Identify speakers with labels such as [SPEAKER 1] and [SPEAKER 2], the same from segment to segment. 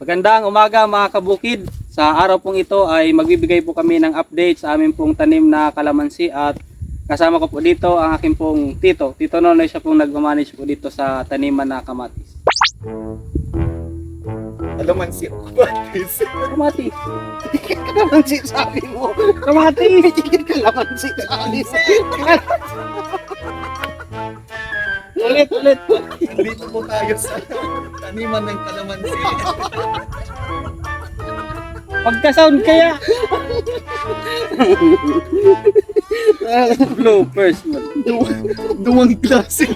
[SPEAKER 1] Magandang umaga mga kabukid. Sa araw pong ito ay magbibigay po kami ng update sa aming pong tanim na kalamansi at kasama ko po dito ang aking pong tito. Tito Nonoy siya pong nagmamanage po dito sa taniman na kamatis.
[SPEAKER 2] Kalamansi o kamatis?
[SPEAKER 1] Kamatis!
[SPEAKER 2] Kalamansi sabi mo.
[SPEAKER 1] Kamatis!
[SPEAKER 2] Kalamansi sabi mo.
[SPEAKER 1] Ulit, ulit!
[SPEAKER 2] Dito po tayo sa taniman ng kalamansi.
[SPEAKER 1] Pagka-sound kaya! Bloopers.
[SPEAKER 2] Duwang, duwang klase.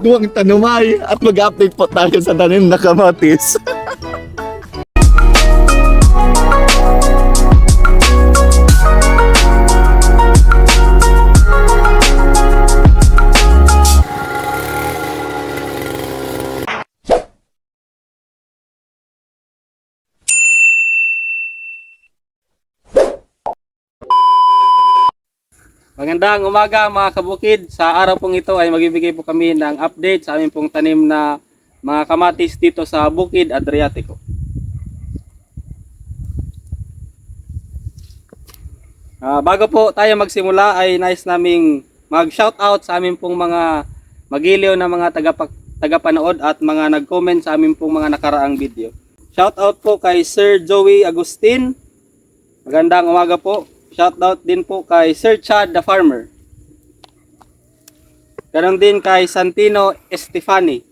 [SPEAKER 2] Duwang tanumay. At mag-update po tayo sa tanim na kamatis.
[SPEAKER 1] Magandang umaga mga kabukid. Sa araw pong ito ay magbibigay po kami ng update sa aming pong tanim na mga kamatis dito sa Bukid Adriatico. Ah, bago po tayo magsimula ay nice naming mag-shoutout sa aming pong mga magiliw na mga tagapa tagapanood at mga nag-comment sa aming pong mga nakaraang video. Shoutout po kay Sir Joey Agustin. Magandang umaga po. Shoutout din po kay Sir Chad the Farmer. Ganon din kay Santino Estefani.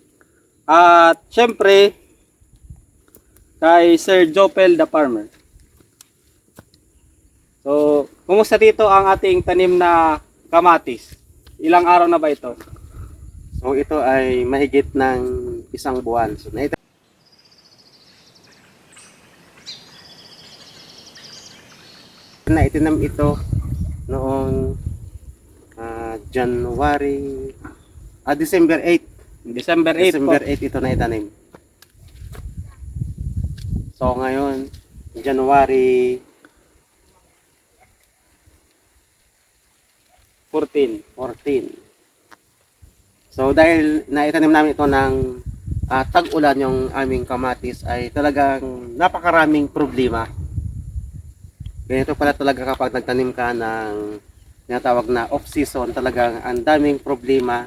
[SPEAKER 1] At syempre kay Sir Jopel the Farmer. So, kumusta dito ang ating tanim na kamatis? Ilang araw na ba ito?
[SPEAKER 3] So ito ay mahigit ng isang buwan. So na na itinam ito noong ah, January ah December 8.
[SPEAKER 1] December 8
[SPEAKER 3] December
[SPEAKER 1] po.
[SPEAKER 3] 8 ito na itanim. So ngayon January
[SPEAKER 1] 14.
[SPEAKER 3] 14. So dahil naitanim namin ito ng ah, tag-ulan yung aming kamatis ay talagang napakaraming problema. Ganito pala talaga kapag nagtanim ka ng tinatawag na off-season, talagang ang daming problema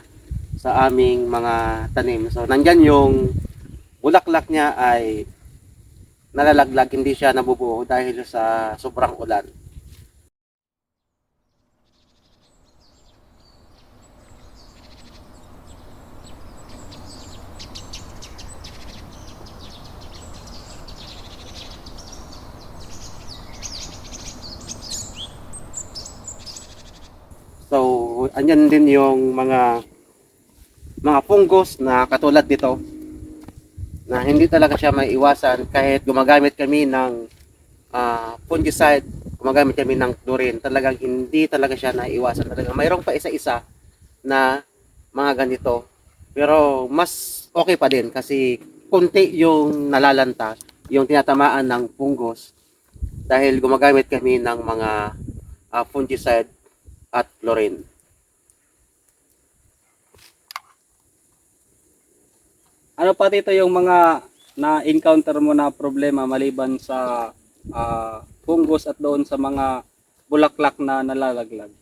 [SPEAKER 3] sa aming mga tanim. So nandyan yung bulaklak niya ay nalalaglag, hindi siya nabubuo dahil sa sobrang ulan. So, andyan din yung mga mga fungus na katulad nito na hindi talaga siya may iwasan kahit gumagamit kami ng ah, fungicide, gumagamit kami ng chlorine, talagang hindi talaga siya naiwasan talaga. Mayroong pa isa-isa na mga ganito. Pero mas okay pa din kasi konti yung nalalanta, yung tinatamaan ng fungus dahil gumagamit kami ng mga ah, fungicide at chlorine.
[SPEAKER 1] Ano pa dito yung mga na-encounter mo na problema maliban sa ah, fungus at doon sa mga bulaklak na nalalaglag?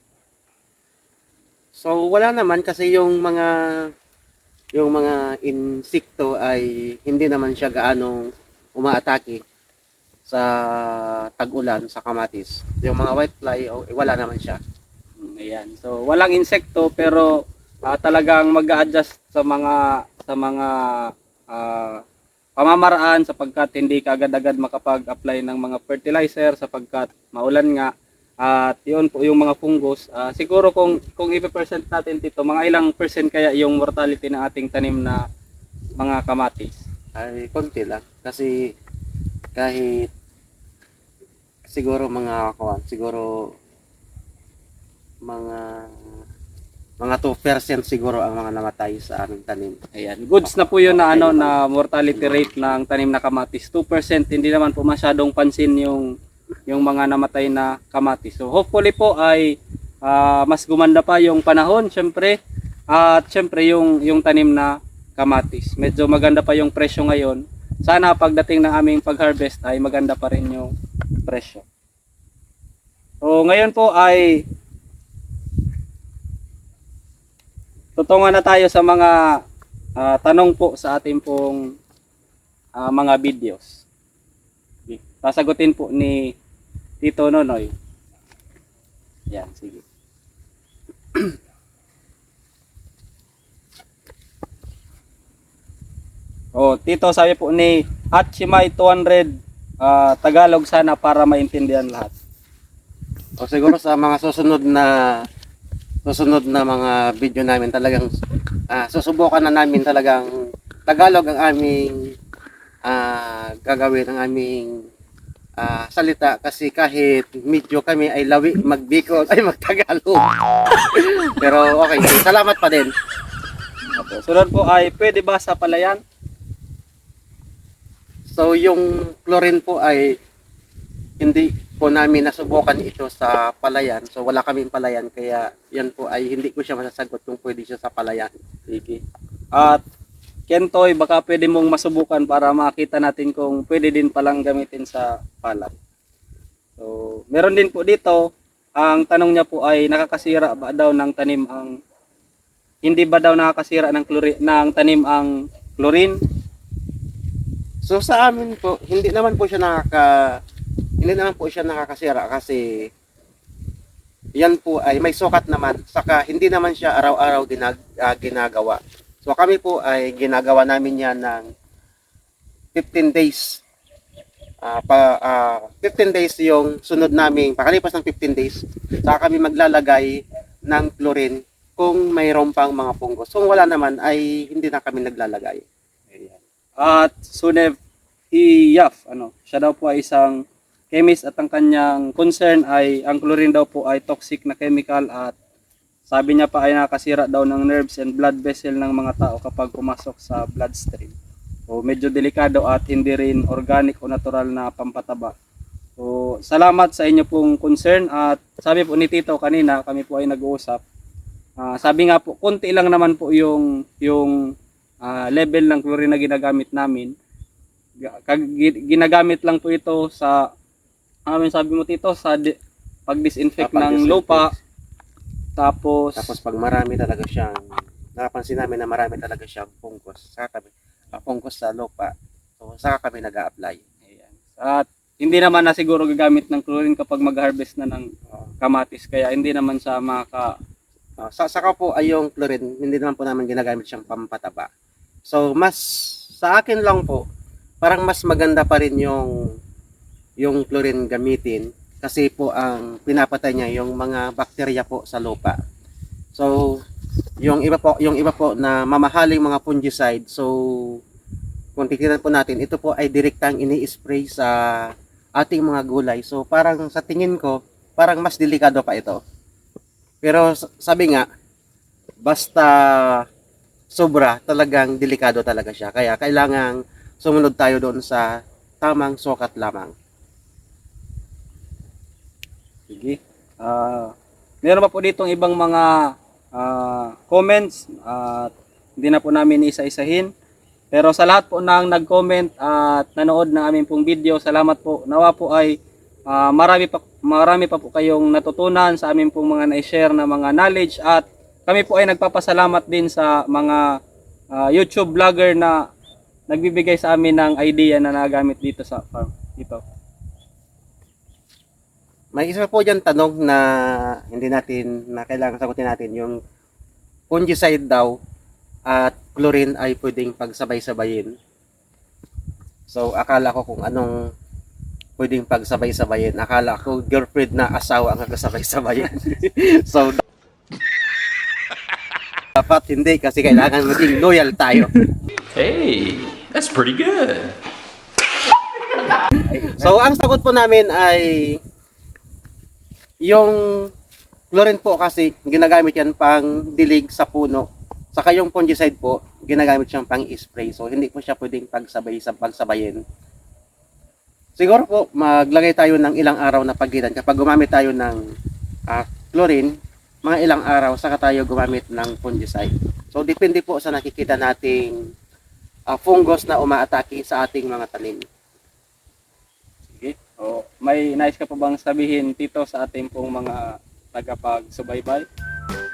[SPEAKER 3] So wala naman kasi yung mga yung mga insekto ay hindi naman siya gaano umaatake sa tag-ulan sa kamatis. Yung mga whitefly oh, eh, wala naman siya.
[SPEAKER 1] Mm, Ayan. So walang insekto pero ah, talagang mag-a-adjust sa mga sa mga ah, pamamaraan sapagkat hindi ka agad-agad makapag-apply ng mga fertilizer sapagkat maulan nga at yun po yung mga fungus. Ah, siguro kung kung i-percent natin dito, mga ilang percent kaya yung mortality ng ating tanim na mga kamatis?
[SPEAKER 3] Ay konti lang kasi kahit siguro mga kawan, siguro mga mga 2% siguro ang mga namatay sa aming tanim.
[SPEAKER 1] Ayan, goods na po yun na ano na mortality rate ng tanim na kamatis. 2% hindi naman po masyadong pansin yung yung mga namatay na kamatis. So hopefully po ay ah, mas gumanda pa yung panahon syempre at syempre yung yung tanim na kamatis. Medyo maganda pa yung presyo ngayon sana pagdating ng aming pag-harvest ay maganda pa rin yung presyo. So ngayon po ay tutungan na tayo sa mga ah, tanong po sa ating pong ah, mga videos. Sasagutin po ni Tito Nonoy. Yan, sige. oh, Tito, sabi po ni Hachimay 200 ah, Tagalog sana para maintindihan lahat.
[SPEAKER 3] O siguro sa mga susunod na susunod na mga video namin talagang ah, susubukan na namin talagang Tagalog ang aming ah, gagawin ang aming ah, salita kasi kahit medyo kami ay lawi magbikol ay magtagalog. Pero okay, salamat pa din.
[SPEAKER 1] Opo. Sunod po ay pwede ba sa palayan?
[SPEAKER 3] So yung chlorine po ay hindi po namin nasubukan ito sa palayan. So wala kaming palayan kaya yan po ay hindi ko siya masasagot kung pwede siya sa palayan.
[SPEAKER 1] Sige. At Kentoy, baka pwede mong masubukan para makita natin kung pwede din palang gamitin sa palay. So, meron din po dito, ang tanong niya po ay nakakasira ba daw ng tanim ang hindi ba daw nakakasira ng chlorine ng tanim ang chlorine?
[SPEAKER 3] So sa amin po, hindi naman po siya nakaka hindi naman po siya nakakasira kasi yan po ay may sukat naman saka hindi naman siya araw-araw ginag, ah, ginagawa. So kami po ay ginagawa namin yan ng 15 days. Ah, pa, ah, 15 days yung sunod namin, pakalipas ng 15 days, saka kami maglalagay ng chlorine kung mayroon pang mga punggos. Kung wala naman ay hindi na kami naglalagay.
[SPEAKER 1] Ayan. At Sunev Iyaf, ano, siya daw po ay isang chemist at ang kanyang concern ay ang chlorine daw po ay toxic na chemical at sabi niya pa ay nakasira daw ng nerves and blood vessel ng mga tao kapag pumasok sa bloodstream. So medyo delikado at hindi rin organic o natural na pampataba. So salamat sa inyo pong concern at sabi po ni Tito kanina kami po ay nag-uusap. Ah, sabi nga po konti lang naman po yung yung ah, level ng chlorine na ginagamit namin. Ginagamit lang po ito sa amin sabi mo Tito sa di- pag-disinfect
[SPEAKER 3] Kapag
[SPEAKER 1] ng
[SPEAKER 3] disinfect.
[SPEAKER 1] lupa tapos,
[SPEAKER 3] Tapos pag marami talaga siyang, napansin namin na marami talaga siyang fungos, saka kami, uh, fungos sa lupa, so saka kami nag apply
[SPEAKER 1] Ayan. At hindi naman na siguro gagamit ng chlorine kapag mag-harvest na ng kamatis kaya hindi naman sa maka
[SPEAKER 3] sa, saka po ay yung chlorine, hindi naman po namin ginagamit siyang pampataba. So mas, sa akin lang po, parang mas maganda pa rin yung, yung chlorine gamitin kasi po ang pinapatay niya yung mga bakterya po sa lupa. So, yung iba po, yung iba po na mamahaling mga fungicide, so kung titignan po natin, ito po ay direktang ini-spray sa ating mga gulay. So, parang sa tingin ko, parang mas delikado pa ito. Pero sabi nga, basta sobra, talagang delikado talaga siya. Kaya kailangang sumunod tayo doon sa tamang sukat lamang.
[SPEAKER 1] Sige. Ah, meron pa po ditong ibang mga ah, comments at hindi na po namin isa-isahin. Pero sa lahat po ng nag-comment at nanood ng aming pong video, salamat po. Nawa po ay ah, marami pa marami pa po kayong natutunan sa aming pong mga na-share na mga knowledge at kami po ay nagpapasalamat din sa mga ah, YouTube vlogger na nagbibigay sa amin ng idea na nagamit dito sa farm. Dito.
[SPEAKER 3] May isa po dyan tanong na hindi natin, na kailangan sagutin natin, yung fungicide daw at chlorine ay pwedeng pagsabay-sabayin. So, akala ko kung anong pwedeng pagsabay-sabayin. Akala ko girlfriend na asawa ang kakasabay-sabayin. so, dapat hindi kasi kailangan maging loyal tayo.
[SPEAKER 4] Hey, that's pretty good.
[SPEAKER 3] So, ang sagot po namin ay yung chlorine po kasi ginagamit yan pang dilig sa puno. Saka yung fungicide po, ginagamit siyang pang spray. So, hindi po siya pwedeng pagsabay sa pagsabayin. Siguro po, maglagay tayo ng ilang araw na pagitan. Kapag gumamit tayo ng ah, chlorine, mga ilang araw, saka tayo gumamit ng fungicide. So, depende po sa nakikita nating ah, fungus na umaatake sa ating mga tanim.
[SPEAKER 1] O, may nais ka pa bang sabihin tito sa ating pong mga tagapagsubaybay?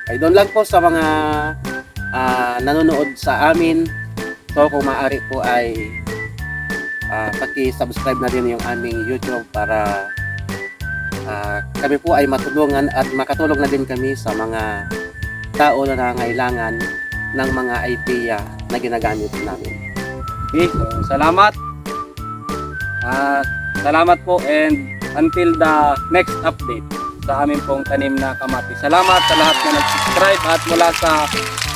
[SPEAKER 3] Ay doon lang po sa mga ah, nanonood sa amin. So kung maaari po ay ah, paki-subscribe na din yung aming YouTube para ah, kami po ay matulungan at makatulong na din kami sa mga tao na nangailangan ng mga idea na ginagamit namin.
[SPEAKER 1] Okay, so salamat. At salamat po and until the next update sa aming pong tanim na kamati. Salamat sa lahat na nag-subscribe at mula sa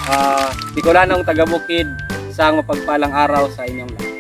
[SPEAKER 1] uh, Bicolanong Tagabukid, isang mapagpalang araw sa inyong lahat.